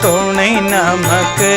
துணை நமக்கு.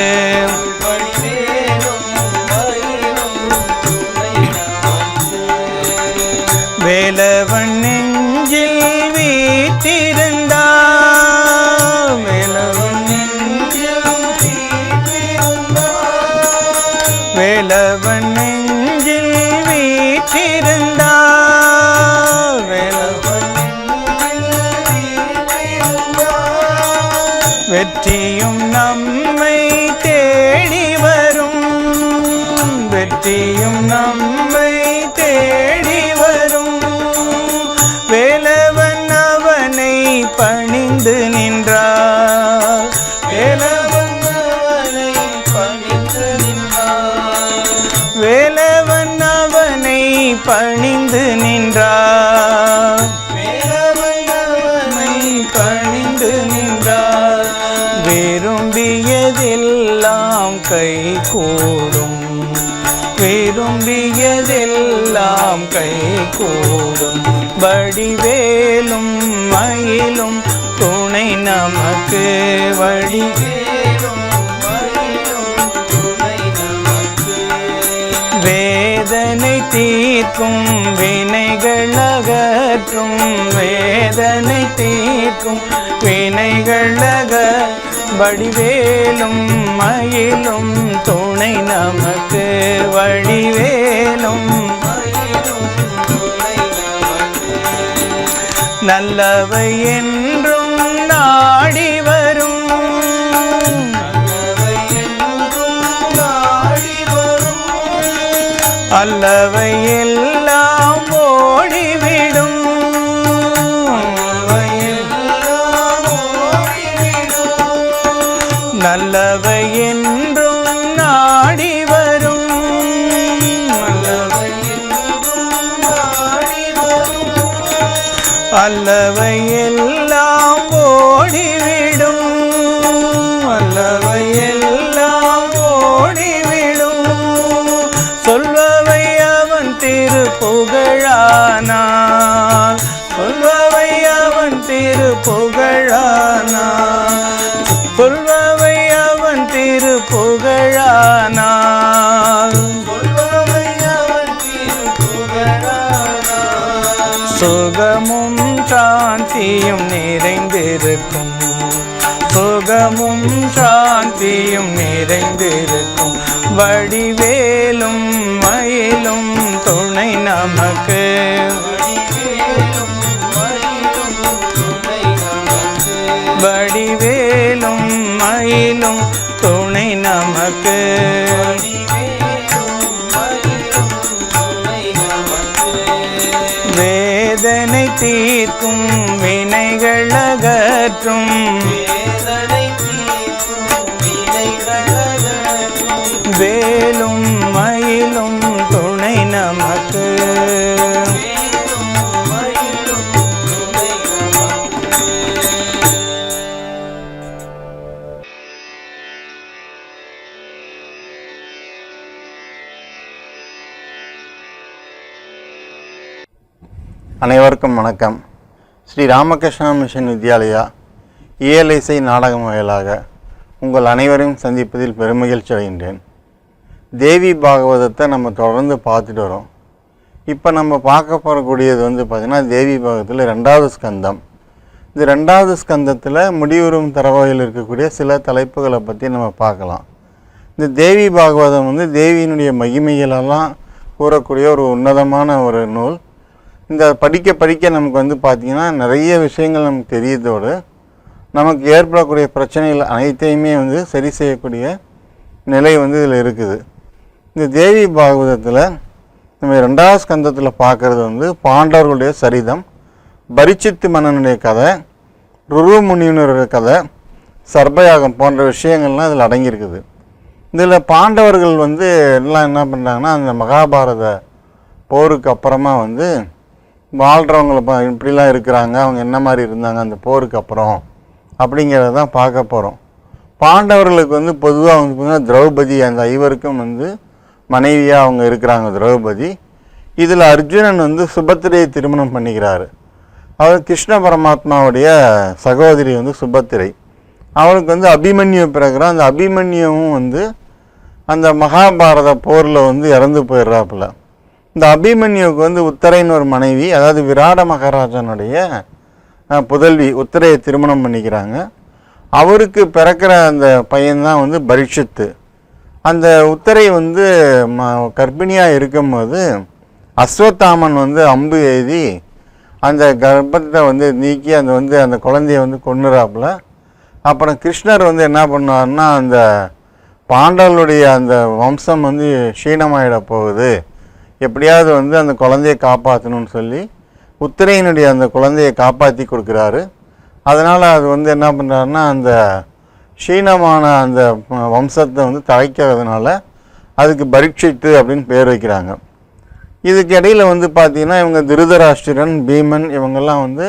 கூடும் வடிவேலும் மயிலும் துணை நமக்கு வழி. வேதனை தீர்க்கும் வினைகள் அகற்றும். வேதனை தீர்க்கும் வினைகள் அக வடிவேலும் மயிலும் துணை நமக்கு வடிவேலும் நல்லவை என்றும் நாடி வரும். அல்லவை எல்லாம் அன்பும் சாந்தியும் நிறைந்திருக்கும். வடிவேலும் மயிலும் துணை நமக்கு. வடிவேலும் மயிலும் துணை நமக்கு. வேதனை தீர்க்கும் வினைகள் அகற்றும். அனைவருக்கும் வணக்கம். ஸ்ரீ ராமகிருஷ்ணா மிஷன் வித்யாலயா இயலிசை நாடகம் வாயிலாக உங்கள் அனைவரையும் சந்திப்பதில் பெருமகிழ்ச்சி அடைகின்றேன். தேவி பாகவதத்தை நம்ம தொடர்ந்து பார்த்துட்டு வரோம். இப்போ நம்ம பார்க்க போகக்கூடியது வந்து பார்த்திங்கன்னா தேவி பாகவதத்தில் ரெண்டாவது ஸ்கந்தம். இந்த ரெண்டாவது ஸ்கந்தத்தில் முடிவுறும் தரவையில் இருக்கக்கூடிய சில தலைப்புகளை பற்றி நம்ம பார்க்கலாம். இந்த தேவி பாகவதம் வந்து தேவியினுடைய மகிமைகளெல்லாம் கூறக்கூடிய ஒரு உன்னதமான ஒரு நூல். இந்த படிக்க படிக்க நமக்கு வந்து பார்த்திங்கன்னா நிறைய விஷயங்கள் நமக்கு தெரியதோடு நமக்கு ஏற்படக்கூடிய பிரச்சனைகள் அனைத்தையுமே வந்து சரி செய்யக்கூடிய நிலை வந்து இதில் இருக்குது. இந்த தேவி பாகவதத்தில் நம்ம ரெண்டாவது ஸ்கந்தத்தில் பார்க்குறது வந்து பாண்டவர்களுடைய சரிதம் பரிச்சித்து மன்னனுடைய கதை ருரு முனியினர் கதை சர்பயாகம் போன்ற விஷயங்கள்லாம் இதில் அடங்கியிருக்குது. இதில் பாண்டவர்கள் வந்து எல்லாம் என்ன பண்ணுறாங்கன்னா அந்த மகாபாரத போருக்கு அப்புறமா வந்து வாழ்கிறவங்கள பா இப்படிலாம் இருக்கிறாங்க அவங்க என்ன மாதிரி இருந்தாங்க அந்த போருக்கு அப்புறம் அப்படிங்கிறத தான் பார்க்க போகிறோம் பாண்டவர்களுக்கு வந்து பொதுவாக வந்து பார்த்தீங்கன்னா திரௌபதி அந்த ஐவருக்கும் வந்து மனைவியாக அவங்க இருக்கிறாங்க திரௌபதி. இதில் அர்ஜுனன் வந்து சுபத்திரையை திருமணம் பண்ணிக்கிறாரு. அவர் கிருஷ்ண பரமாத்மாவுடைய சகோதரி வந்து சுபத்திரை. அவருக்கு வந்து அபிமன்யு பிறகுறான் அந்த அபிமன்யுவும் வந்து அந்த மகாபாரத போரில் வந்து இறந்து போயிடுறாப்புல. இந்த அபிமன்யுவுக்கு வந்து உத்தரைன்னு ஒரு மனைவி அதாவது விராட மகாராஜனுடைய புதல்வி உத்தரையை திருமணம் பண்ணிக்கிறாங்க. அவருக்கு பிறக்கிற அந்த பையன்தான் வந்து பரிஷத்து. அந்த உத்தரை வந்து ம கர்ப்பிணியாக இருக்கும்போது அஸ்வத்தாமன் வந்து அம்பு எழுதி அந்த கர்ப்பத்தை வந்து நீக்கி அந்த வந்து அந்த குழந்தைய வந்து கொண்டுறாப்புல அப்புறம் கிருஷ்ணர் வந்து என்ன பண்ணுவார்னா அந்த பாண்டவர்களுடைய அந்த வம்சம் வந்து க்ஷீணமாயிட போகுது. எப்படியாவது வந்து அந்த குழந்தையை காப்பாற்றணும்னு சொல்லி உத்திரையினுடைய அந்த குழந்தையை காப்பாற்றி கொடுக்குறாரு. அதனால் அது வந்து என்ன பண்ணுறாருன்னா அந்த க்ஷீணமான அந்த வம்சத்தை வந்து தழைக்கிறதுனால அதுக்கு பரீட்சித்து அப்படின்னு பேர் வைக்கிறாங்க. இதுக்கு இடையில் வந்து பார்த்திங்கன்னா இவங்க திருதராஷ்டிரன் பீமன் இவங்கெல்லாம் வந்து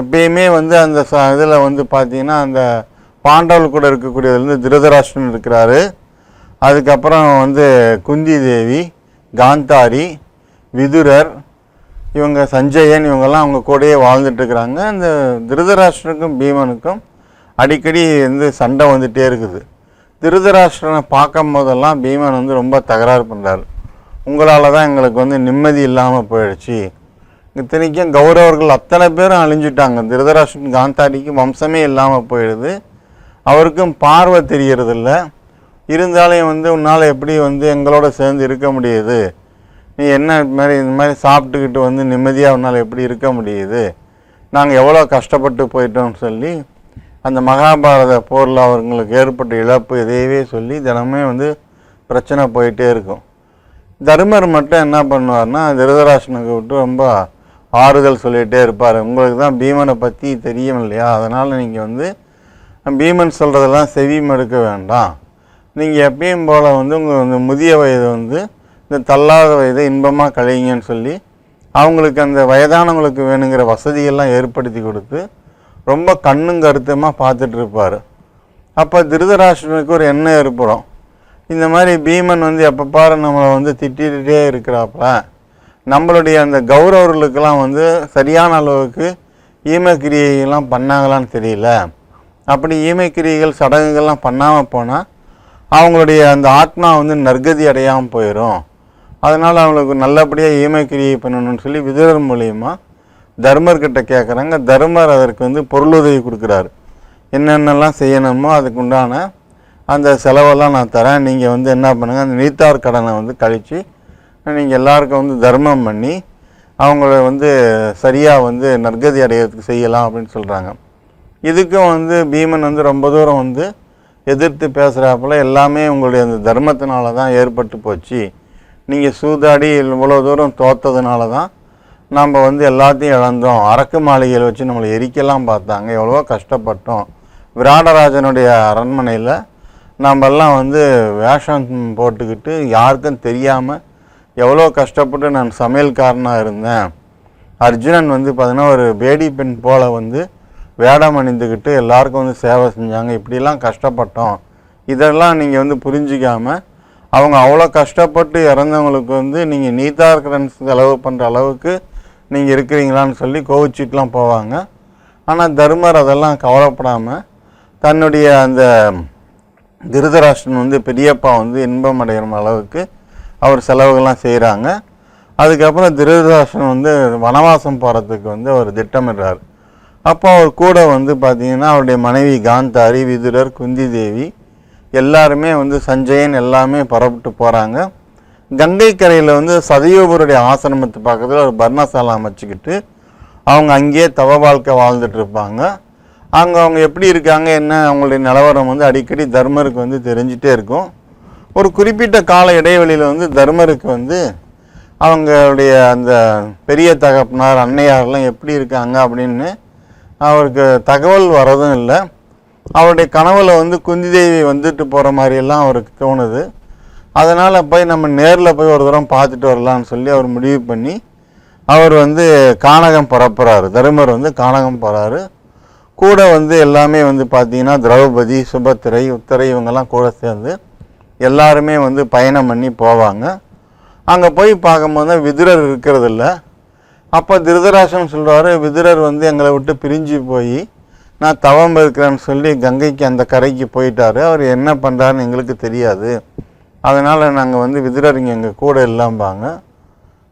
எப்பயுமே வந்து அந்த ச இதில் வந்து பார்த்தீங்கன்னா அந்த பாண்டவர்கள் கூட இருக்கக்கூடியதுலேருந்து திருதராஷ்டிரன் இருக்கிறாரு. அதுக்கப்புறம் வந்து குந்தி தேவி காந்தாரி விதுரர் இவங்க சஞ்சயன் இவங்கெல்லாம் அவங்க கூடயே வாழ்ந்துட்டுருக்குறாங்க. இந்த திருதராஷ்டிரனுக்கும் பீமனுக்கும் அடிக்கடி வந்து சண்டை வந்துகிட்டே இருக்குது. திருதராஷ்டிரனை பார்க்கும் போதெல்லாம் பீமன் வந்து ரொம்ப தகராறு பண்ணுறாரு உங்களால் தான் எங்களுக்கு வந்து நிம்மதி இல்லாமல் போயிடுச்சு. இத்தனைக்கும் கௌரவர்கள் அத்தனை பேரும் அழிஞ்சிட்டாங்க. திருதராஷ்டிரன் காந்தாரிக்கு வம்சமே இல்லாமல் போயிடுது. அவருக்கும் பார்வை தெரியறதில்ல. இருந்தாலும் வந்து உன்னால் எப்படி வந்து எங்களோட சேர்ந்து இருக்க முடியுது? நீ என்ன இது மாதிரி இந்த மாதிரி சாப்பிட்டுக்கிட்டு வந்து நிம்மதியாக உன்னால் எப்படி இருக்க முடியுது? நாங்கள் எவ்வளோ கஷ்டப்பட்டு போயிட்டோம்னு சொல்லி அந்த மகாபாரத போரில் அவங்களுக்கு ஏற்பட்ட இழப்பு இதையவே சொல்லி தினமே வந்து பிரச்சனை போயிட்டே இருக்கும். தர்மர் மட்டும் என்ன பண்ணுவார்னா திருதராசனுக்கு விட்டு ரொம்ப ஆறுதல் சொல்லிகிட்டே இருப்பார். உங்களுக்கு தான் பீமனை பற்றி தெரியும் இல்லையா? அதனால் நீங்கள் வந்து பீமன் சொல்கிறதெல்லாம் செவி மடுக்க வேண்டாம். நீங்கள் எப்பயும் போல் வந்து உங்கள் அந்த முதிய வயது வந்து இந்த தள்ளாத வயதை இன்பமாக கழிங்கன்னு சொல்லி அவங்களுக்கு அந்த வயதானவங்களுக்கு வேணுங்கிற வசதியெல்லாம் ஏற்படுத்தி கொடுத்து ரொம்ப கண்ணும் கருத்துமாக பார்த்துட்டு இருப்பார். அப்போ திருதராஷ்டிரனுக்கு ஒரு எண்ணம் ஏற்படும். இந்த மாதிரி பீமன் வந்து எப்போ பாரு நம்மளை வந்து திட்டிகிட்டே இருக்கிறாப்புல. நம்மளுடைய அந்த கௌரவர்களுக்கெல்லாம் வந்து சரியான அளவுக்கு ஈமக்கிரியைகள்லாம் பண்ணாங்களான்னு தெரியல. அப்படி ஈமக்கிரியைகள் சடங்குகள்லாம் பண்ணாமல் போனால் அவங்களுடைய அந்த ஆத்மா வந்து நற்கதி அடையாமல் போயிடும் அதனால் அவங்களுக்கு நல்லபடியாக ஈமக்கிரியை பண்ணணும்னு சொல்லி விதுரர் மூலியமாக தர்மர்கிட்ட கேட்குறாங்க தர்மர் அதற்கு வந்து பொருளுதவி கொடுக்குறாரு. என்னென்னலாம் செய்யணுமோ அதுக்கு உண்டான அந்த செலவெல்லாம் நான் தரேன். நீங்கள் வந்து என்ன பண்ணுங்கள் அந்த நீத்தார் கடனை வந்து கழித்து நீங்கள் எல்லாருக்கும் வந்து தர்மம் பண்ணி அவங்கள வந்து சரியாக வந்து நற்கதி அடையிறதுக்கு செய்யலாம் அப்படின்னு சொல்கிறாங்க இதுக்கும் வந்து பீமன் வந்து ரொம்ப தூரம் வந்து எதிர்த்து பேசுகிறாப்புல எல்லாமே உங்களுடைய அந்த தர்மத்தினால தான் ஏற்பட்டு போச்சு. நீங்கள் சூதாடி இவ்வளோ தூரம் தோத்ததுனால தான் நம்ம வந்து எல்லாத்தையும் இழந்தோம். அரக்கு மாளிகையில் வச்சு நம்மளை எரிக்கலாம் பார்த்தாங்க. எவ்வளவோ கஷ்டப்பட்டோம். விராடராஜனுடைய அரண்மனையில் நாமெல்லாம் வந்து வேஷம் போட்டுக்கிட்டு யாருக்கும் தெரியாமல் எவ்வளோ கஷ்டப்பட்டு நான் சமையல்காரனாக இருந்தேன். அர்ஜுனன் வந்து பார்த்தீங்கன்னா ஒரு பேடி பெண் போல் வந்து வேடம் அணிந்துக்கிட்டு எல்லாருக்கும் வந்து சேவை செஞ்சாங்க. இப்படிலாம் கஷ்டப்பட்டோம். இதெல்லாம் நீங்கள் வந்து புரிஞ்சிக்காமல் அவங்க அவ்வளோ கஷ்டப்பட்டு இறந்தவங்களுக்கு வந்து நீங்கள் நீத்தா இருக்கிறன்னு செலவு பண்ணுற அளவுக்கு நீங்கள் இருக்கிறீங்களான்னு சொல்லி கோவிச்சிட்டுலாம் போவாங்க. ஆனால் தர்மர் அதெல்லாம் கவலைப்படாமல் தன்னுடைய அந்த திருதராஷ்டன் வந்து பெரியப்பா வந்து இன்பம் அடைகிற அளவுக்கு அவர் செலவுகள்லாம் செய்கிறாங்க அதுக்கப்புறம் திருதராஷ்டன் வந்து வனவாசம் போகிறதுக்கு வந்து அவர் திட்டமிடுறார். அப்போ அவர் கூட வந்து பார்த்திங்கன்னா அவருடைய மனைவி காந்தாரி விதுரர் குந்தி தேவி எல்லாருமே வந்து சஞ்சயன் எல்லாமே புறப்பட்டு போகிறாங்க கங்கை கரையில் வந்து சதயோபருடைய ஆசிரமத்து பக்கத்தில் ஒரு பர்ணசாலை அமைச்சிக்கிட்டு அவங்க அங்கேயே தவ வாழ்க்கை வாழ்ந்துட்டு இருப்பாங்க. அங்கே அவங்க எப்படி இருக்காங்க என்ன அவங்களுடைய நிலவரம் வந்து அடிக்கடி தர்மருக்கு வந்து தெரிஞ்சிட்டே இருக்கும். ஒரு குறிப்பிட்ட கால இடைவெளியில் வந்து தர்மருக்கு வந்து அவங்களுடைய அந்த பெரிய தகப்பனார் அன்னையாரெலாம் எப்படி இருக்காங்க அப்படின்னு அவருக்கு தகவல் வரதும் இல்லை. அவருடைய கனவுல வந்து குந்தி தேவி வந்துட்டு போகிற மாதிரியெல்லாம் அவருக்கு தோணுது. அதனால் போய் நம்ம நேரில் போய் ஒரு தூரம் பார்த்துட்டு வரலான்னு சொல்லி அவர் முடிவு பண்ணி அவர் வந்து கானகம் புறப்புறாரு தருமர் வந்து கானகம் போகிறாரு கூட வந்து எல்லாமே வந்து பார்த்தீங்கன்னா திரௌபதி சுபத்திரை உத்தரை இவங்கெல்லாம் கூட சேர்ந்து எல்லாருமே வந்து பயணம் பண்ணி போவாங்க. அங்கே போய் பார்க்கும்போது தான் விதுரர் இருக்கிறதில்ல. அப்போ திருதராசன் சொல்கிறாரு விதுரர் வந்து எங்களை விட்டு பிரிஞ்சு போய் நான் தவம் இருக்கிறேன்னு சொல்லி கங்கைக்கு அந்த கரைக்கு போயிட்டார். அவர் என்ன பண்ணுறாருன்னு எங்களுக்கு தெரியாது. அதனால் நாங்கள் வந்து விதுரர் இங்கே எங்கள் கூட இல்லாம்பாங்க.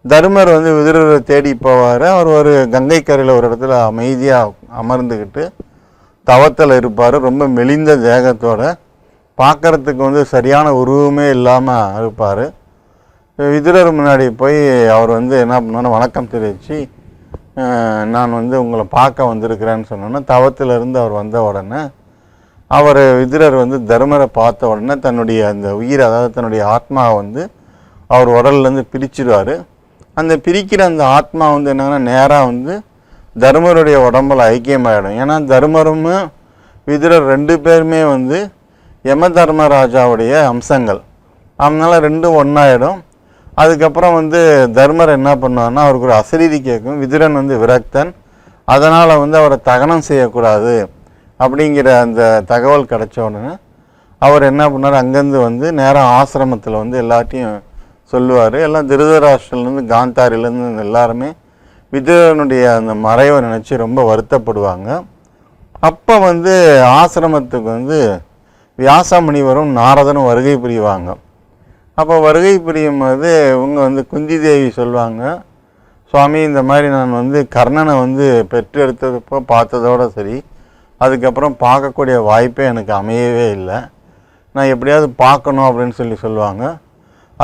தருமர் வந்து விதுரரை தேடி போவார். அவர் ஒரு கங்கை கரையில் ஒரு இடத்துல அமைதியாக அமர்ந்துக்கிட்டு தவத்தில் இருப்பார். ரொம்ப மெலிந்த தேகத்தோட. பார்க்கறதுக்கு வந்து சரியான உருவமே இல்லாமல் இருப்பார். விதுரர் முன்னாடி போய் அவர் வந்து என்ன பண்ணுவார் வணக்கம் தெரிவித்து நான் வந்து உங்களை பார்க்க வந்திருக்கிறேன்னு சொன்னோன்னே தவத்திலிருந்து அவர் வந்த உடனே அவர் விதுரர் வந்து தர்மரை பார்த்த உடனே தன்னுடைய அந்த உயிர் அதாவது தன்னுடைய ஆத்மாவை வந்து அவர் உடல்லேருந்து பிரிச்சிடுவார் அந்த பிரிக்கிற அந்த ஆத்மா வந்து என்னன்னா நேராக வந்து தர்மருடைய உடம்புல ஐக்கியமாயிடும். ஏன்னா தர்மரும் விதுரர் ரெண்டு பேருமே வந்து யம தர்மராஜாவுடைய அம்சங்கள். அதனால் ரெண்டும் ஒன்றாயிடும் அதுக்கப்புறம் வந்து தர்மர் என்ன பண்ணுவார்னா அவருக்கு ஒரு அசரீதி கேட்கும். விதுரன் வந்து விரக்தன். அதனால் வந்து அவரை தகனம் செய்யக்கூடாது அப்படிங்கிற அந்த தகவல் கிடச்ச உடனே அவர் என்ன பண்ணார்? அங்கேருந்து வந்து நேராக ஆசிரமத்தில் வந்து எல்லாத்தையும் சொல்லுவார். எல்லாம் திருதராஷ்டிரிலேருந்து காந்தாரிலேருந்து எல்லாருமே விதுரனுடைய அந்த மறைவை நினச்சி ரொம்ப வருத்தப்படுவாங்க. அப்போ வந்து ஆசிரமத்துக்கு வந்து வியாசமுனிவரும் நாரதனும் வருகை புரிவாங்க. அப்போ வருகை புரியும் போது இவங்க வந்து குந்தி தேவி சொல்லுவாங்க சுவாமி இந்த மாதிரி நான் வந்து கர்ணனை வந்து பெற்றெடுத்தப்போ பார்த்ததோட சரி அதுக்கப்புறம் பார்க்கக்கூடிய வாய்ப்பே எனக்கு அமையவே இல்லை. நான் எப்படியாவது பார்க்கணும் அப்படின்னு சொல்லி சொல்லுவாங்க.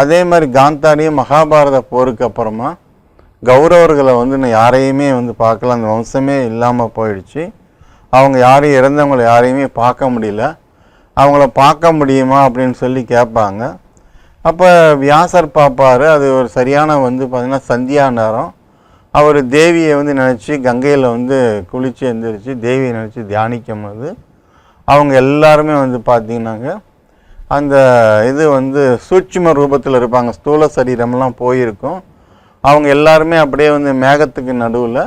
அதே மாதிரி காந்தாரியும் மகாபாரத போருக்கு அப்புறமா கௌரவர்களை வந்து நான் யாரையுமே வந்து பார்க்கல. அந்த வம்சமே இல்லாமல் போயிடுச்சு. அவங்க யாரையும் இறந்தவங்களை யாரையுமே பார்க்க முடியல. அவங்கள பார்க்க முடியுமா அப்படின்னு சொல்லி கேட்பாங்க. அப்போ வியாசர் பார்ப்பாரு அது ஒரு சரியான வந்து பார்த்திங்கன்னா சந்தியா நேரம். அவர் தேவியை வந்து நினச்சி கங்கையில் வந்து குளித்து எந்திரிச்சு தேவியை நினச்சி தியானிக்கும் போது அவங்க எல்லாருமே வந்து பார்த்திங்கன்னாங்க அந்த இது வந்து சூட்சும ரூபத்தில் இருப்பாங்க ஸ்தூல சரீரம்லாம் போயிருக்கும். அவங்க எல்லாருமே அப்படியே வந்து மேகத்துக்கு நடுவில்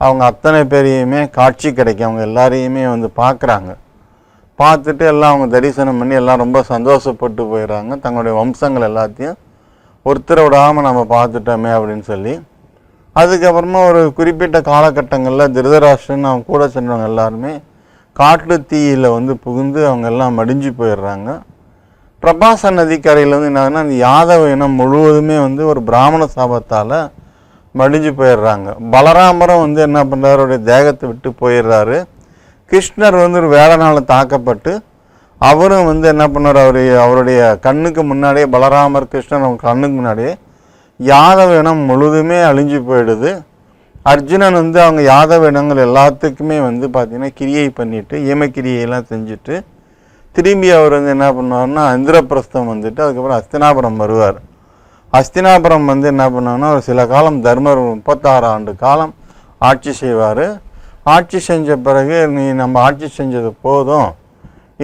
அவங்க அத்தனை பேரையுமே காட்சி கிடைக்கும். அவங்க எல்லாரையுமே வந்து பார்க்குறாங்க பார்த்துட்டு எல்லாம் அவங்க தரிசனம் பண்ணி எல்லாம் ரொம்ப சந்தோஷப்பட்டு போயிடுறாங்க தங்களுடைய வம்சங்கள் எல்லாத்தையும் ஒருத்தரை விடாமல் நம்ம பார்த்துட்டோமே அப்படின்னு சொல்லி. அதுக்கப்புறமா ஒரு குறிப்பிட்ட காலகட்டங்களில் திருதராஷ்டிரன் அவங்க கூட சென்றவங்க எல்லாருமே காட்டு தீயில் வந்து புகுந்து அவங்க எல்லாம் மடிஞ்சு போயிடுறாங்க பிரபாச நதிக்கரையில் வந்து என்னன்னா அந்த யாதவ இனம் முழுவதுமே வந்து ஒரு பிராமண சாபத்தால் மடிஞ்சு போயிடுறாங்க பலராமரம் வந்து என்ன பண்ணுறாரு அவருடைய தேகத்தை விட்டு போயிடுறாரு கிருஷ்ணர் வந்து ஒரு வேடனால் தாக்கப்பட்டு அவரும் வந்து என்ன பண்ணார்? அவர் அவருடைய கண்ணுக்கு முன்னாடியே பலராமர் கிருஷ்ணர் அவங்க கண்ணுக்கு முன்னாடியே யாதவ இனம் முழுதுமே அழிஞ்சு போயிடுது. அர்ஜுனன் வந்து அவங்க யாதவ இனங்கள் எல்லாத்துக்குமே வந்து பார்த்திங்கன்னா கிரியை பண்ணிவிட்டு ஈமக்கிரியையெல்லாம் செஞ்சுட்டு திரும்பி அவர் வந்து என்ன பண்ணுவார்னா இந்திரபிரஸ்தம் வந்துட்டு அதுக்கப்புறம் அஸ்தினாபுரம் வருவார். அஸ்தினாபுரம் வந்து என்ன பண்ணாங்கன்னா ஒரு சில காலம் தர்மர் முப்பத்தாறு ஆண்டு காலம் ஆட்சி செய்வார். ஆட்சி செஞ்ச பிறகு நீ நம்ம ஆட்சி செஞ்சது போதும்.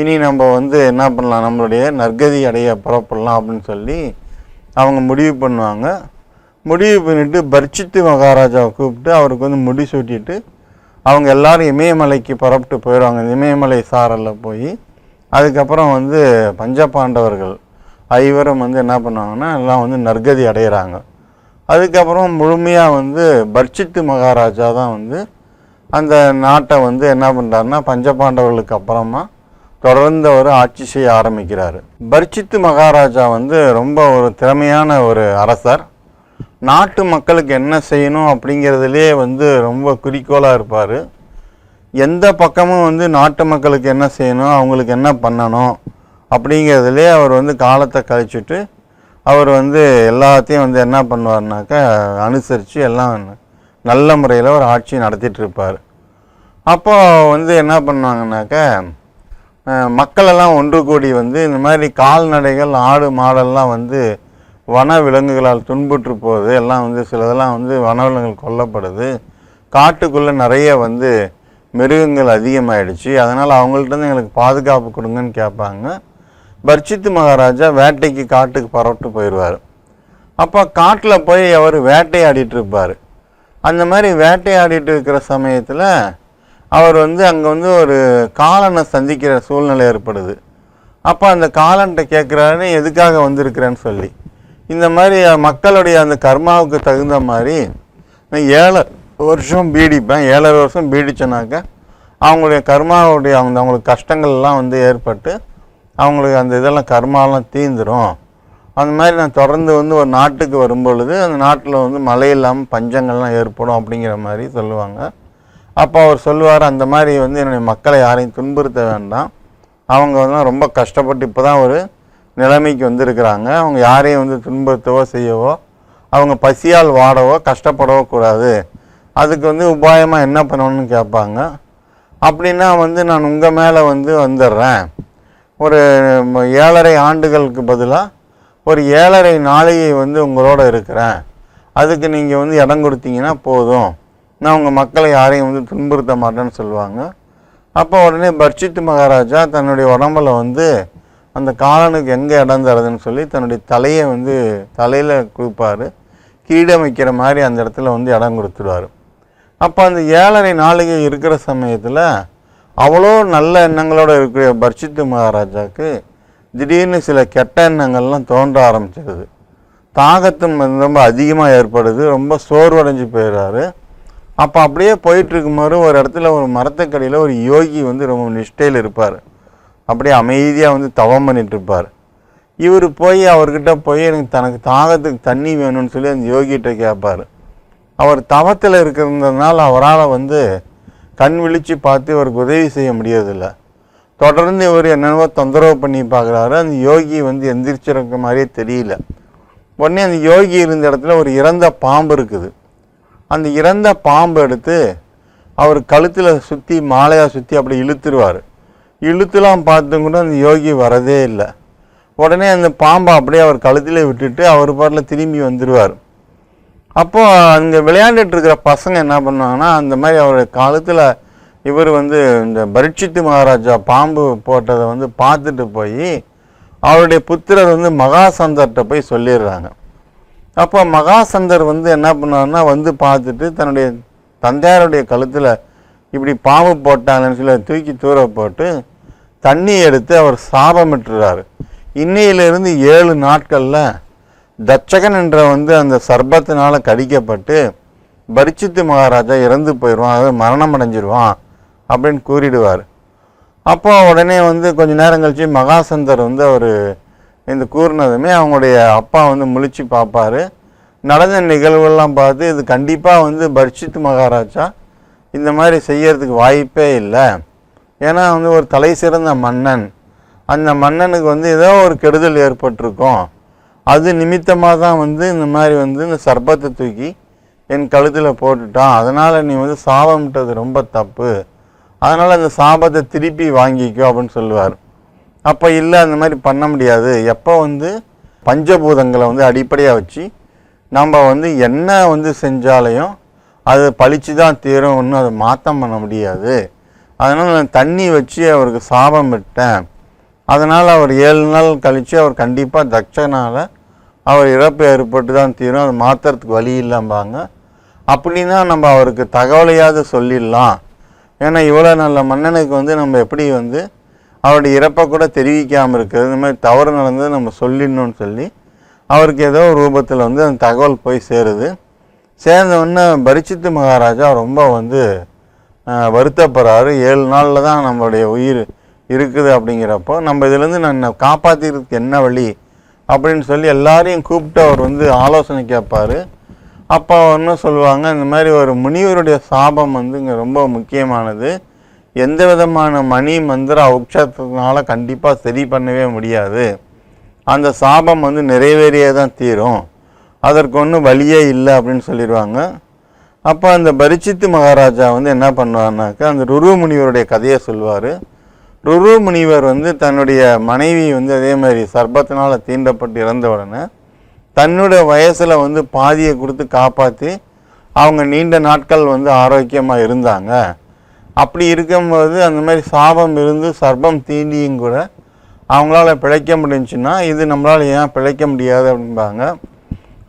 இனி நம்ம வந்து என்ன பண்ணலாம்? நம்மளுடைய நற்கதி அடைய புறப்படலாம் அப்படின்னு சொல்லி அவங்க முடிவு பண்ணுவாங்க. முடிவு பண்ணிட்டு பர்ச்சித்து மகாராஜாவை கூப்பிட்டு அவருக்கு வந்து முடி சூட்டிட்டு அவங்க எல்லாரும் இமயமலைக்கு புறப்பட்டு போயிடுவாங்க. இந்த இமயமலை சாரலில் போய் அதுக்கப்புறம் வந்து பஞ்சபாண்டவர்கள் ஐவரும் வந்து என்ன பண்ணுவாங்கன்னா எல்லாம் வந்து நற்கதி அடையிறாங்க. அதுக்கப்புறம் முழுமையாக வந்து பர்ச்சித்து மகாராஜா தான் வந்து அந்த நாட்டை வந்து என்ன பண்ணுறாருன்னா பஞ்சபாண்டவர்களுக்கு அப்புறமா தொடர்ந்து அவர் ஆட்சி செய்ய ஆரம்பிக்கிறார். பரிச்சித்து மகாராஜா வந்து ரொம்ப ஒரு திறமையான ஒரு அரசர். நாட்டு மக்களுக்கு என்ன செய்யணும் அப்படிங்கிறதுலே வந்து ரொம்ப குறிக்கோளாக இருப்பார். எந்த பக்கமும் வந்து நாட்டு மக்களுக்கு என்ன செய்யணும் அவங்களுக்கு என்ன பண்ணணும் அப்படிங்கிறதுலே அவர் வந்து காலத்தை கழிச்சுட்டு அவர் வந்து எல்லாத்தையும் வந்து என்ன பண்ணுவார்னாக்கா அனுசரித்து எல்லாம் நல்ல முறையில் ஒரு ஆட்சி நடத்திட்டு இருப்பார். அப்போ வந்து என்ன பண்ணுவாங்கனாக்கா மக்களெல்லாம் ஒன்று கூடி வந்து இந்த மாதிரி கால்நடைகள் ஆடு மாடெல்லாம் வந்து வன விலங்குகளால் துன்புற்று போகுது எல்லாம் வந்து சிலதெல்லாம் வந்து வனவிலங்குகள் கொல்லப்படுது. காட்டுக்குள்ளே நிறைய வந்து மிருகங்கள் அதிகமாகிடுச்சு அதனால் அவங்கள்ட்ட இருந்து எங்களுக்கு பாதுகாப்பு கொடுங்கன்னு கேட்பாங்க. பர்ச்சித்து மகாராஜா வேட்டைக்கு காட்டுக்கு பரவிட்டு போயிடுவார். அப்போ காட்டில் போய் அவர் வேட்டையாடிட்டு இருப்பார். அந்த மாதிரி வேட்டையாடிட்டு இருக்கிற சமயத்தில் அவர் வந்து அங்கே வந்து ஒரு காலனை சந்திக்கிற சூழ்நிலை ஏற்படுது. அப்போ அந்த காலன்ட்ட கேட்குறாரு எதுக்காக வந்திருக்கிறேன்னு சொல்லி. இந்த மாதிரி மக்களுடைய அந்த கர்மாவுக்கு தகுந்த மாதிரி நான் ஏழை வருஷம் பீடிப்பேன் ஏழரை வருஷம் பீடிச்சனாக்க அவங்களுடைய கர்மாவுடைய அவங்க அவங்களுக்கு கஷ்டங்கள்லாம் வந்து ஏற்பட்டு அவங்களுக்கு அந்த இதெல்லாம் கர்மாலாம் தீந்துடும் அந்த மாதிரி நான் தொடர்ந்து வந்து ஒரு நாட்டுக்கு வரும்பொழுது அந்த நாட்டில் வந்து மழை இல்லாமல் பஞ்சங்கள்லாம் ஏற்படும் அப்படிங்கிற மாதிரி சொல்லுவாங்க. அப்போ அவர் சொல்லுவார் அந்த மாதிரி வந்து என்னுடைய மக்களை யாரையும் துன்புறுத்த வேண்டாம். அவங்க வந்து ரொம்ப கஷ்டப்பட்டு இப்போ தான் ஒரு நிலைமைக்கு வந்திருக்கிறாங்க. அவங்க யாரையும் வந்து துன்புறுத்தவோ செய்யவோ அவங்க பசியால் வாடவோ கஷ்டப்படவோ கூடாது. அதுக்கு வந்து உபாயமாக என்ன பண்ணணும்னு கேட்பாங்க. அப்படின்னா வந்து நான் உங்கள் மேலே வந்து வந்துடுறேன். ஒரு ஏழரை ஆண்டுகளுக்கு பதிலாக ஒரு ஏழரை நாளையை வந்து உங்களோட இருக்கிறேன். அதுக்கு நீங்கள் வந்து இடம் கொடுத்தீங்கன்னா போதும். நான் உங்கள் மக்களை யாரையும் வந்து துன்புறுத்த மாட்டேன்னு சொல்லுவாங்க. அப்போ உடனே பர்ஷித் மகாராஜா தன்னுடைய உடம்புல வந்து அந்த காலனுக்கு எங்கே இடம் தருதுன்னு சொல்லி தன்னுடைய தலையை வந்து தலையில் கொடுப்பாரு கீழமைக்கிற வைக்கிற மாதிரி அந்த இடத்துல வந்து இடம் கொடுத்துருவார். அப்போ அந்த ஏழரை நாளிகை இருக்கிற சமயத்தில் அவ்வளோ நல்ல எண்ணங்களோடு இருக்கிற பர்ஷித்து மகாராஜாவுக்கு திடீர்னு சில கெட்ட எண்ணங்கள்லாம் தோன்ற ஆரம்பிச்சிருது. தாகத்தும் ரொம்ப அதிகமாக ஏற்படுது. ரொம்ப சோர்வடைஞ்சு போயிடுறாரு அப்போ அப்படியே போயிட்டு ஒரு இடத்துல ஒரு மரத்துக்கடியில் ஒரு யோகி வந்து ரொம்ப நிஷ்டையில் இருப்பார். அப்படியே அமைதியாக வந்து தவம் பண்ணிட்டு இருப்பார் இவர் போய் அவர்கிட்ட போய் எனக்கு தனக்கு தாகத்துக்கு தண்ணி வேணும்னு சொல்லி அந்த யோகிகிட்ட கேட்பார் அவர் தவத்தில் இருக்கிறதுனால அவரால் வந்து கண் விழித்து பார்த்து இவருக்கு உதவி செய்ய முடியறதில்ல. தொடர்ந்து இவர் என்னென்னவோ தொந்தரவு பண்ணி பார்க்குறாரு. அந்த யோகி வந்து எந்திரிச்சிருக்க மாதிரியே தெரியல. உடனே அந்த யோகி இருந்த இடத்துல ஒரு இறந்த பாம்பு இருக்குது. அந்த இறந்த பாம்பு எடுத்து அவர் கழுத்தில் சுற்றி மாலையாக சுற்றி அப்படி இழுத்துருவார். இழுத்துலாம் பார்த்தும் கூட அந்த யோகி வரதே இல்லை. உடனே அந்த பாம்பை அப்படியே அவர் கழுத்தில் விட்டுட்டு அவர் பாட்டில் திரும்பி வந்துடுவார் அப்போது அங்கே விளையாண்டுட்டு இருக்கிற பசங்க என்ன பண்ணுவாங்கன்னா அந்த மாதிரி அவருடைய காலத்தில் இவர் வந்து இந்த பரீட்சித்து மகாராஜா பாம்பு போட்டதை வந்து பார்த்துட்டு போய் அவருடைய புத்திரர் வந்து மகாசந்தர்கிட்ட போய் சொல்லிடுறாங்க. அப்போ மகாசந்தர் வந்து என்ன பண்ணார்னா வந்து பார்த்துட்டு தன்னுடைய தந்தையாருடைய கழுத்தில் இப்படி பாம்பு போட்டாங்கன்னு சொல்லி தூக்கி தூர போட்டு தண்ணி எடுத்து அவர் சாபமிட்டுறாரு. இன்னையிலிருந்து ஏழு நாட்களில் தட்சகன் என்ற வந்து அந்த சர்பத்தினால் கடிக்கப்பட்டு பரிச்சித்து மகாராஜா இறந்து போயிடுவான் அதாவது மரணம் அடைஞ்சிருவான் அப்படின்னு கூறிடுவார். அப்போ உடனே வந்து கொஞ்ச நேரம் கழிச்சு மகாசந்தர் வந்து அவர் இது கூறினதுமே அவங்களுடைய அப்பா வந்து முழிச்சு பார்ப்பாரு. நடந்த நிகழ்வுகள்லாம் பார்த்து இது கண்டிப்பாக வந்து பர்ஷித் மகாராஜா இந்த மாதிரி செய்யறதுக்கு வாய்ப்பே இல்லை. ஏன்னா வந்து ஒரு தலை சிறந்த மன்னன். அந்த மன்னனுக்கு வந்து ஏதோ ஒரு கெடுதல் ஏற்பட்டிருக்கும். அது நிமித்தமாக தான் வந்து இந்த மாதிரி வந்து இந்த சர்பத்தை தூக்கி என் கழுத்தில் போட்டுட்டான். அதனால் நீ வந்து சாபம்ன்றது ரொம்ப தப்பு. அதனால் அந்த சாபத்தை திருப்பி வாங்கிக்கோ அப்படின்னு சொல்லுவார். அப்போ இல்லை அந்த மாதிரி பண்ண முடியாது. எப்போ வந்து பஞ்சபூதங்களை வந்து அடிப்படையாக வச்சு நம்ம வந்து என்ன வந்து செஞ்சாலையும் அது பழிச்சு தான் தீரும் ஒன்றும் அதை மாற்றம் பண்ண முடியாது. அதனால் நான் தண்ணி வச்சு அவருக்கு சாபம் விட்டேன். அதனால் அவர் ஏழு நாள் கழித்து அவர் கண்டிப்பாக தட்சனால் அவர் இறப்பு ஏற்பட்டு தான் தீரும். அதை மாற்றுறதுக்கு வழி இல்லைம்பாங்க. அப்படின்னா நம்ம அவருக்கு தகவலையாவது சொல்லிடலாம். ஏன்னா இவ்வளோ நல்ல மன்னனுக்கு வந்து நம்ம எப்படி வந்து அவருடைய இறப்பை கூட தெரிவிக்காமல் இருக்கிறது. இந்த மாதிரி தவறு நடந்தது நம்ம சொல்லிடணும்னு சொல்லி அவருக்கு ஏதோ ரூபத்தில் வந்து அந்த தகவல் போய் சேருது. சேர்ந்தவுடனே பரிசித்து பரிச்சித்து மகாராஜா ரொம்ப வந்து வருத்தப்படுறாரு. ஏழு நாளில் தான் நம்மளுடைய உயிர் இருக்குது அப்படிங்கிறப்போ நம்ம இதுலேருந்து நான் காப்பாற்றிக்கிறதுக்கு என்ன வழி அப்படின்னு சொல்லி எல்லாரையும் கூப்பிட்டு அவர் வந்து ஆலோசனை கேட்பாரு. அப்போ ஒன்றும் சொல்லுவாங்க? இந்த மாதிரி ஒரு முனிவருடைய சாபம் வந்து இங்கே ரொம்ப முக்கியமானது. எந்த விதமான மணி மந்திர உச்சத்தினால கண்டிப்பாக சரி பண்ணவே முடியாது. அந்த சாபம் வந்து நிறைவேறியே தான் தீரும். அதற்கு ஒன்றும் வழியே இல்லை அப்படின்னு சொல்லிடுவாங்க அப்போ அந்த பரிச்சித்து மகாராஜா வந்து என்ன பண்ணுவார்னாக்கா அந்த ருரு முனிவருடைய கதையை சொல்லுவார். ருரு முனிவர் வந்து தன்னுடைய மனைவி வந்து அதே மாதிரி சர்பத்தினால் தீண்டப்பட்டு இறந்த உடனே தன்னுடைய வயசில் வந்து பாதியை கொடுத்து காப்பாற்றி அவங்க நீண்ட நாட்கள் வந்து ஆரோக்கியமாக இருந்தாங்க. அப்படி இருக்கும்போது அந்த மாதிரி சாபம் இருந்து சர்ப்பம் தீண்டியும் கூட அவங்களால பிழைக்க முடிஞ்சுன்னா இது நம்மளால் ஏன் பிழைக்க முடியாது அப்படிம்பாங்க.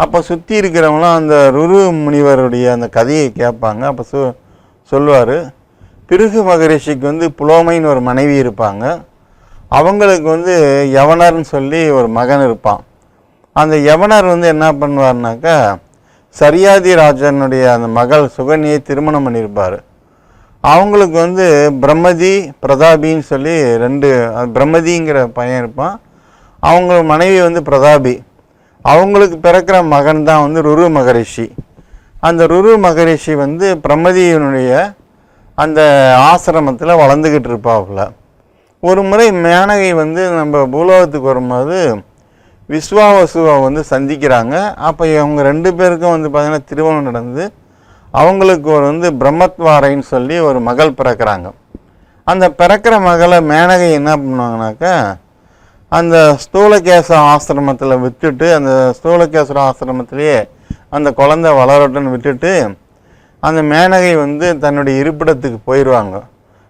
அப்போ சுற்றி இருக்கிறவங்களாம் அந்த ருரு முனிவருடைய அந்த கதையை கேட்பாங்க. அப்போ சொ சொல்லுவார் பிருகு மகரிஷிக்கு வந்து புலோமைன்னு ஒரு மனைவி இருப்பாங்க. அவங்களுக்கு வந்து யவனர்னு சொல்லி ஒரு மகன் இருப்பான். அந்த யவனர் வந்து என்ன பண்ணுவார்னாக்கா சரியாதி ராஜனுடைய அந்த மகள் சுகன்யை திருமணம் பண்ணியிருப்பார். அவங்களுக்கு வந்து பிரம்மதி பிரதாபின்னு சொல்லி ரெண்டு பிரம்மதிங்கிற பையன் இருப்பான். அவங்க மனைவி வந்து பிரதாபி. அவங்களுக்கு பிறக்கிற மகன் தான் வந்து ருரு மகரிஷி. அந்த ருரு மகரிஷி வந்து பிரம்மதியினுடைய அந்த ஆசிரமத்தில் வளர்ந்துக்கிட்டு இருப்பாப்புல ஒரு முறை மேனகை வந்து நம்ம பூலோகத்துக்கு வரும்போது விஸ்வாவசுவை வந்து சந்திக்கிறாங்க. அப்போ இவங்க ரெண்டு பேருக்கும் வந்து பார்த்திங்கன்னா திருமணம் நடந்து அவங்களுக்கு ஒரு வந்து பிரம்மத்வாரைன்னு சொல்லி ஒரு மகள் பிறக்கிறாங்க. அந்த பிறக்கிற மகளை மேனகை என்ன பண்ணுவாங்கனாக்கா அந்த ஸ்தூலகேச ஆசிரமத்தில் விட்டுட்டு அந்த ஸ்தூலகேஸ்வர ஆசிரமத்திலேயே அந்த குழந்தை வளரட்டுன்னு விட்டுட்டு அந்த மேனகை வந்து தன்னுடைய இருப்பிடத்துக்கு போயிடுவாங்க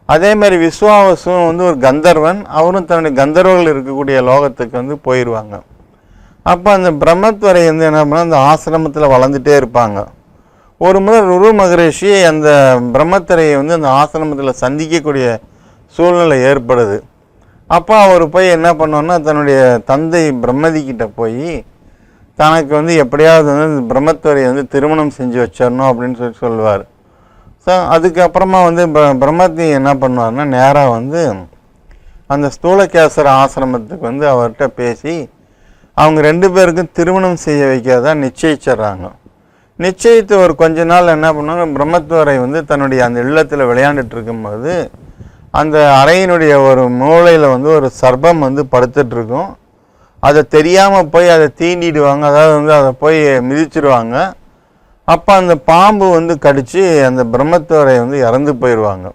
அதே மாதிரி விஸ்வாவசும் வந்து ஒரு கந்தர்வன் அவரும் தன்னுடைய கந்தர்வர்கள் இருக்கக்கூடிய லோகத்துக்கு வந்து போயிடுவாங்க அப்போ அந்த பிரம்மத்வரை வந்து என்ன பண்ணால் அந்த ஆசிரமத்தில் வளர்ந்துட்டே இருப்பாங்க. ஒரு முறை ருரு மகரிஷி அந்த பிரம்மத்தரையை வந்து அந்த ஆசிரமத்தில் சந்திக்கக்கூடிய சூழ்நிலை ஏற்படுது. அப்போ அவர் போய் என்ன பண்ணோன்னா தன்னுடைய தந்தை பிரம்மதி கிட்ட போய் தனக்கு வந்து எப்படியாவது வந்து இந்த பிரம்மத்துவரையை வந்து திருமணம் செஞ்சு வச்சிடணும் அப்படின்னு சொல்லி சொல்லுவார். ஸோ அதுக்கப்புறமா வந்து ப- என்ன பண்ணுவார்னா நேராக வந்து அந்த ஸ்தூலகேசர ஆசிரமத்துக்கு வந்து அவர்கிட்ட பேசி அவங்க ரெண்டு பேருக்கும் திருமணம் செய்ய வைக்கிறதா நிச்சயிச்சிட்றாங்க நிச்சயித்து ஒரு கொஞ்ச நாள் என்ன பண்ணுவாங்க பிரம்மத்துவரை வந்து தன்னுடைய அந்த இல்லத்தில் விளையாண்டுட்டு இருக்கும்போது அந்த அறையினுடைய ஒரு மூலையில் வந்து ஒரு சர்பம் வந்து படுத்துட்டு இருக்கும் அதை தெரியாமல் போய் அதை தீண்டிடுவாங்க. அதாவது வந்து அதை போய் மிதிச்சிடுவாங்க அப்போ அந்த பாம்பு வந்து கடித்து அந்த பிரம்மத்துவரை வந்து இறந்து போயிடுவாங்க.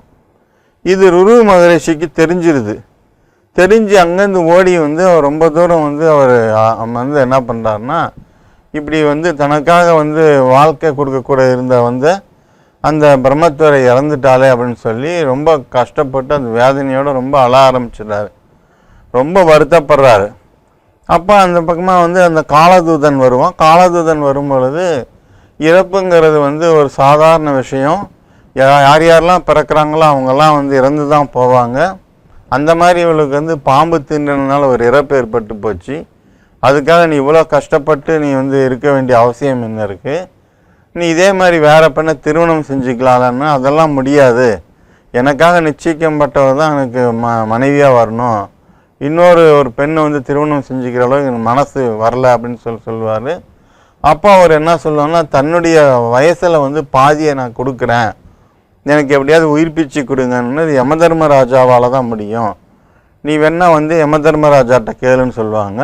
இது ருரு மகரிஷிக்கு தெரிஞ்சிருது. தெரிஞ்சு அங்கேருந்து ஓடி வந்து அவர் ரொம்ப தூரம் வந்து அவர் வந்து என்ன பண்ணுறாருன்னா இப்படி வந்து தனக்காக வந்து வாழ்க்கை கொடுக்கக்கூட இருந்த வந்து அந்த பிரம்மத்துவரை இறந்துட்டாலே அப்படின்னு சொல்லி ரொம்ப கஷ்டப்பட்டு அந்த வேதனையோடு ரொம்ப அழ ஆரம்பிச்சிடுறாரு. ரொம்ப வருத்தப்படுறாரு. அப்போ அந்த பக்கமாக வந்து அந்த காலதூதன் வருவான். காலதூதன் வரும் பொழுது இறப்புங்கிறது வந்து ஒரு சாதாரண விஷயம். யார் யாரெல்லாம் பிறக்கிறாங்களோ அவங்கெல்லாம் வந்து இறந்து தான் போவாங்க. அந்த மாதிரி இவளுக்கு வந்து பாம்பு தின்றனால ஒரு இறப்பு ஏற்பட்டு போச்சு. அதுக்காக நீ இவ்வளோ கஷ்டப்பட்டு நீ வந்து இருக்க வேண்டிய அவசியம் என்ன இருக்குது நீ இதே மாதிரி வேற பெண்ணை திருமணம் செஞ்சுக்கலாம்னு அதெல்லாம் முடியாது. எனக்காக நிச்சயிக்கப்பட்டவர் தான் எனக்கு ம மனைவியாக வரணும். இன்னொரு ஒரு பெண்ணை வந்து திருமணம் செஞ்சுக்கிற அளவுக்கு எனக்கு மனசு வரல அப்படின்னு சொல்லி சொல்லுவார். அப்போ அவர் என்ன சொல்லுவாங்கன்னா தன்னுடைய வயசில் வந்து பாதியை நான் கொடுக்குறேன். எனக்கு எப்படியாவது உயிர்ப்பிச்சு கொடுங்கன்னு யமதர்மராஜாவால் தான் முடியும். நீ வேணால் வந்து யமதர்மராஜாட்ட கேளுன்னு சொல்லுவாங்க.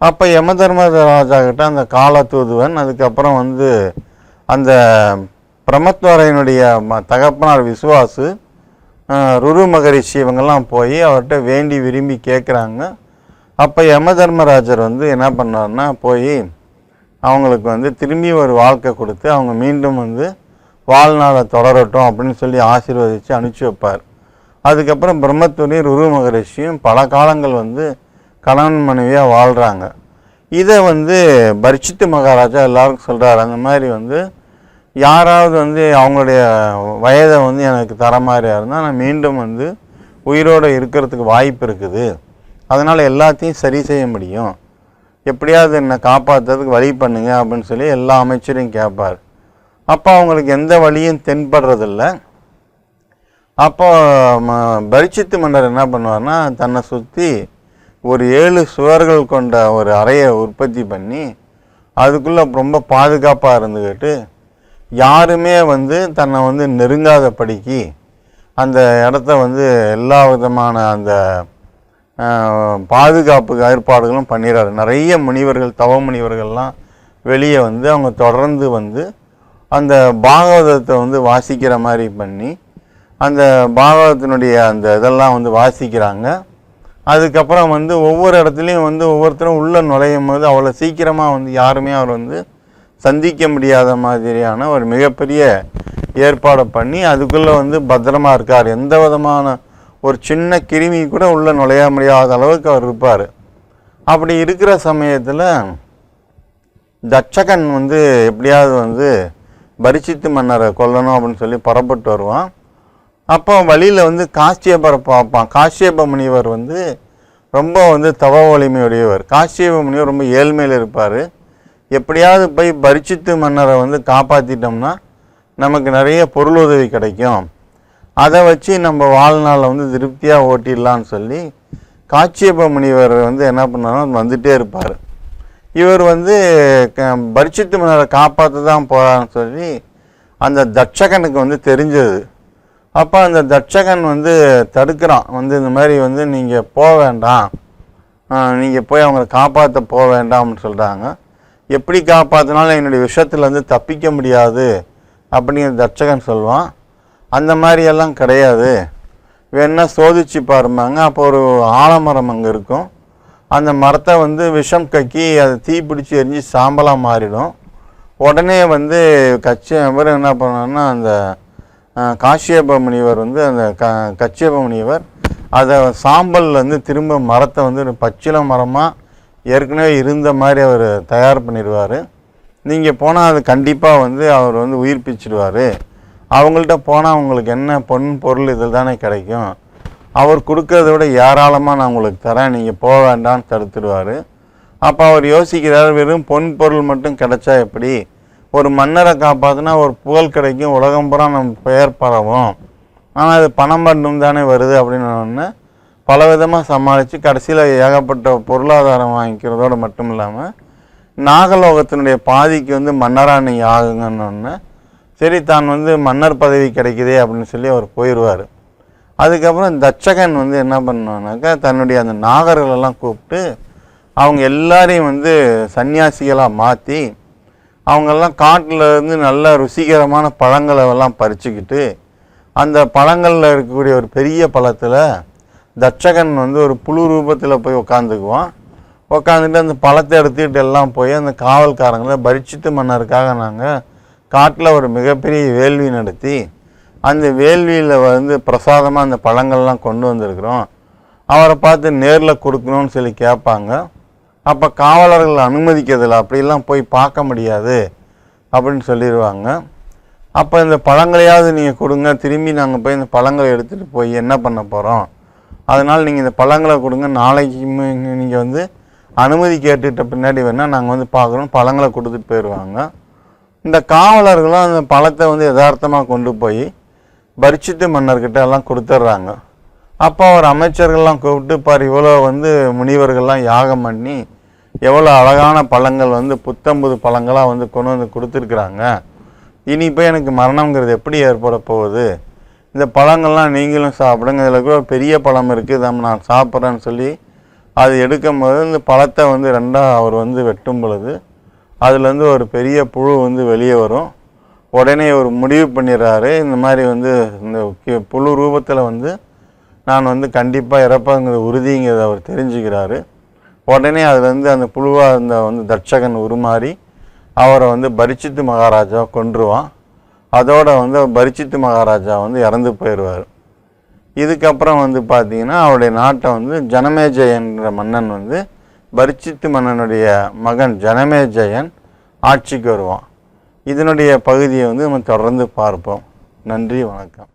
அப்போ யமதர்மராஜா கிட்ட அந்த காலத்தூதுவன் அதுக்கப்புறம் வந்து அந்த பிரமத்வரையனுடைய ம- தகப்பனார் விசுவாசு ருரு மகரிஷி இவங்கெல்லாம் போய் அவர்கிட்ட வேண்டி விரும்பி கேட்குறாங்க அப்போ யமதர்மராஜர் வந்து என்ன பண்ணார்னா போய் அவங்களுக்கு வந்து திரும்பி ஒரு வாழ்க்கை கொடுத்து அவங்க மீண்டும் வந்து வாழ்நாளை தொடரட்டும் அப்படின்னு சொல்லி ஆசீர்வதித்து அனுப்பிச்சி வைப்பார். அதுக்கப்புறம் பிரம்மத்துறையும் ருரு மகரிஷியும் பல காலங்கள் வந்து கணவன் மனைவியாக வாழ்கிறாங்க இதை வந்து பரிச்சித்து மகாராஜா எல்லாருக்கும் சொல்கிறாரு அந்த மாதிரி வந்து யாராவது வந்து அவங்களுடைய வயதை வந்து எனக்கு தர மாதிரியா இருந்தால் நான் மீண்டும் வந்து உயிரோடு இருக்கிறதுக்கு வாய்ப்பு இருக்குது. அதனால் எல்லாத்தையும் சரி செய்ய முடியும். எப்படியாவது என்னை காப்பாற்றுறதுக்கு வழி பண்ணுங்க அப்படின்னு சொல்லி எல்லா அமைச்சரையும் கேட்பார் அப்போ அவங்களுக்கு எந்த வழியும் தென்படுறதில்ல. அப்போ ம- பரிச்சித்து மன்னர் என்ன பண்ணுவார்னா தன்னை சுற்றி ஒரு ஏழு சுவர்கள் கொண்ட ஒரு அறையை உற்பத்தி பண்ணி அதுக்குள்ளே ரொம்ப பாதுகாப்பாக இருந்துக்கிட்டு யாருமே வந்து தன்னை வந்து நெருங்காதபடிக்கு அந்த இடத்த வந்து எல்லா விதமான அந்த பாதுகாப்பு ஏற்பாடுகளும் பண்ணிடுறாரு நிறைய முனிவர்கள் தவ முனிவர்கள்லாம் வெளியே வந்து அவங்க தொடர்ந்து வந்து அந்த பாகவதத்தை வந்து வாசிக்கிற மாதிரி பண்ணி அந்த பாகவதத்தினுடைய அந்த இதெல்லாம் வந்து வாசிக்கிறாங்க. அதுக்கப்புறம் வந்து ஒவ்வொரு இடத்துலையும் வந்து ஒவ்வொருத்தரும் உள்ளே நுழையும் போது அவ்வளோ சீக்கிரமாக வந்து யாருமே அவர் வந்து சந்திக்க முடியாத மாதிரியான ஒரு மிகப்பெரிய ஏற்பாடு பண்ணி அதுக்குள்ளே வந்து பத்திரமா இருக்கார். எந்த விதமான ஒரு சின்ன கிருமி கூட உள்ளே நுழைய முடியாத அளவுக்கு அவர் இருப்பார். அப்படி இருக்கிற சமயத்தில் தட்சகன் வந்து எப்படியாவது வந்து பரிசித்து மன்னரை கொல்லணும் அப்படின்னு சொல்லி புறப்பட்டு வருவான். அப்போ வழியில் வந்து காஷ்யபரை பார்ப்பான் காஷ்யப முனிவர் வந்து ரொம்ப வந்து தவ வலிமையுடையவர். காஷ்யப முனிவர் ரொம்ப ஏழ்மையில் இருப்பார். எப்படியாவது போய் பரிச்சித்து மன்னரை வந்து காப்பாற்றிட்டோம்னா நமக்கு நிறைய பொருள் உதவி கிடைக்கும். அதை வச்சு நம்ம வாழ்நாளை வந்து திருப்தியாக ஓட்டிடலான்னு சொல்லி காட்சியப்ப முனிவர் வந்து என்ன பண்ணாலும் வந்துகிட்டே இருப்பார். இவர் வந்து க- பரிசித்து மன்னரை காப்பாற்ற தான் போகிறான்னு சொல்லி அந்த தட்சகனுக்கு வந்து தெரிஞ்சது. அப்போ அந்த தட்சகன் வந்து தடுக்கிறான். வந்து இந்த மாதிரி வந்து நீங்கள் போக வேண்டாம். நீங்கள் போய் அவங்கள காப்பாற்ற போக வேண்டாம்னு சொல்கிறாங்க எப்படி காப்பாற்றினாலும் என்னுடைய விஷயத்துலேருந்து தப்பிக்க முடியாது அப்படின்னு தட்சகன் சொல்லுவான் அந்த மாதிரியெல்லாம் கிடையாது. வேணா சோதிச்சு பாருமாங்க அப்போ ஒரு ஆலமரம் அங்கே இருக்கும். அந்த மரத்தை வந்து விஷம் கக்கி அதை தீ பிடிச்சி எரிஞ்சு சாம்பலாக மாறிடும். உடனே வந்து கட்சி என்ன பண்ணாருன்னா அந்த காஷ்யப முனிவர் வந்து அந்த க கச்சியப முனிவர் அதை சாம்பல்ல வந்து திரும்ப மரத்தை வந்து பச்சில மரமாக ஏற்கனவே இருந்த மாதிரி அவர் தயார் பண்ணிடுவார். நீங்கள் போனால் அது கண்டிப்பாக வந்து அவர் வந்து உயிர்ப்பிச்சிடுவார். அவங்கள்ட்ட போனால் உங்களுக்கு என்ன பொன் பொருள் இதில் தானே கிடைக்கும். அவர் கொடுக்கறத விட ஏராளமாக நான் உங்களுக்கு தரேன் நீங்கள் போக வேண்டாம்னு தடுத்துடுவார். அப்போ அவர் யோசிக்கிறார் வெறும் பொன் பொருள் மட்டும் கிடைச்சா எப்படி? ஒரு மன்னரை காப்பாற்றினா ஒரு புகழ் கிடைக்கும் உலகம் பூரா நம் பெயர் பரவும். ஆனால் அது பணம் மட்டும் தானே வருது அப்படின்னு ஒன்று பல விதமாக சமாளித்து கடைசியில் ஏகப்பட்ட பொருளாதாரம் வாங்கிக்கிறதோடு மட்டும் இல்லாமல் நாகலோகத்தினுடைய பாதிக்கு வந்து மன்னராணி ஆகுங்கன்னு ஒன்று சரி தான் வந்து மன்னர் பதவி கிடைக்குதே அப்படின்னு சொல்லி அவர் போயிடுவார் அதுக்கப்புறம் தட்சகன் வந்து என்ன பண்ணுவானாக்கா தன்னுடைய அந்த நாகர்களெல்லாம் கூப்பிட்டு அவங்க எல்லாரையும் வந்து சன்னியாசிகளாக மாற்றி அவங்கெல்லாம் காட்டில் இருந்து நல்ல ருசிகரமான பழங்களை எல்லாம் பறிச்சுக்கிட்டு அந்த பழங்களில் இருக்கக்கூடிய ஒரு பெரிய பழத்தில் தட்சகன் வந்து ஒரு புழு ரூபத்தில் போய் உட்காந்துக்குவான் உட்காந்துட்டு அந்த பழத்தை எடுத்துக்கிட்டு எல்லாம் போய் அந்த காவல்காரங்களை பரிச்சித்து மன்னருக்காக நாங்கள் காட்டில் ஒரு மிகப்பெரிய வேள்வி நடத்தி அந்த வேள்வியில் வந்து பிரசாதமாக அந்த பழங்கள்லாம் கொண்டு வந்திருக்கிறோம். அவரை பார்த்து நேரில் கொடுக்கணும்னு சொல்லி கேட்பாங்க. அப்போ காவலர்கள் அனுமதிக்கிறதில்ல அப்படிலாம் போய் பார்க்க முடியாது அப்படின்னு சொல்லிடுவாங்க அப்போ இந்த பழங்களையாவது நீங்கள் கொடுங்க திரும்பி நாங்கள் போய் இந்த பழங்களை எடுத்துகிட்டு போய் என்ன பண்ண போகிறோம் அதனால் நீங்கள் இந்த பழங்களை கொடுங்க நாளைக்கு நீங்கள் வந்து அனுமதி கேட்டுட்ட பின்னாடி வேணால் நாங்கள் வந்து பார்க்குறோம் பழங்களை கொடுத்துட்டு போயிடுவாங்க இந்த காவலர்களும் அந்த பழத்தை வந்து யதார்த்தமாக கொண்டு போய் பரிச்சித்து மன்னர்கிட்ட எல்லாம் கொடுத்துட்றாங்க. அப்போ அவர் அமைச்சர்கள்லாம் கூப்பிட்டு பார் இவ்வளோ வந்து முனிவர்கள்லாம் யாகம் பண்ணி எவ்வளோ அழகான பழங்கள் வந்து புத்தம்புது பழங்களாக வந்து கொண்டு வந்து கொடுத்துருக்குறாங்க. இனி போய் எனக்கு மரணங்கிறது எப்படி ஏற்பட போகுது? இந்த பழங்கள்லாம் நீங்களும் சாப்பிடுங்க. இதில் கூட பெரிய பழம் இருக்குது நம்ம நான் சாப்பிட்றேன்னு சொல்லி அது எடுக்கும்போது இந்த பழத்தை வந்து ரெண்டாக அவர் வந்து வெட்டும் பொழுது அதுலேருந்து ஒரு பெரிய புழு வந்து வெளியே வரும். உடனே ஒரு முடிவு பண்ணிடுறாரு. இந்த மாதிரி வந்து இந்த புழு ரூபத்தில் வந்து நான் வந்து கண்டிப்பாக இறப்பங்கிற உறுதிங்கிறத அவர் தெரிஞ்சுக்கிறாரு. உடனே அதுலேருந்து அந்த புழுவாக இருந்த வந்து தட்சகன் உருமாறி அவரை வந்து பரிச்சித்து மகாராஜா கொன்றுவான். அதோட வந்து பரிச்சித்து மகாராஜா வந்து இறந்து போயிடுவார். இதுக்கப்புறம் வந்து பார்த்தீங்கன்னா அவருடைய நாட்டை வந்து ஜனமேஜயன்ற மன்னன் வந்து பரிச்சித்து மன்னனுடைய மகன் ஜனமேஜயன் ஆட்சிக்கு வருவான். இதனுடைய பகுதியை வந்து நம்ம தொடர்ந்து பார்ப்போம். நன்றி வணக்கம்.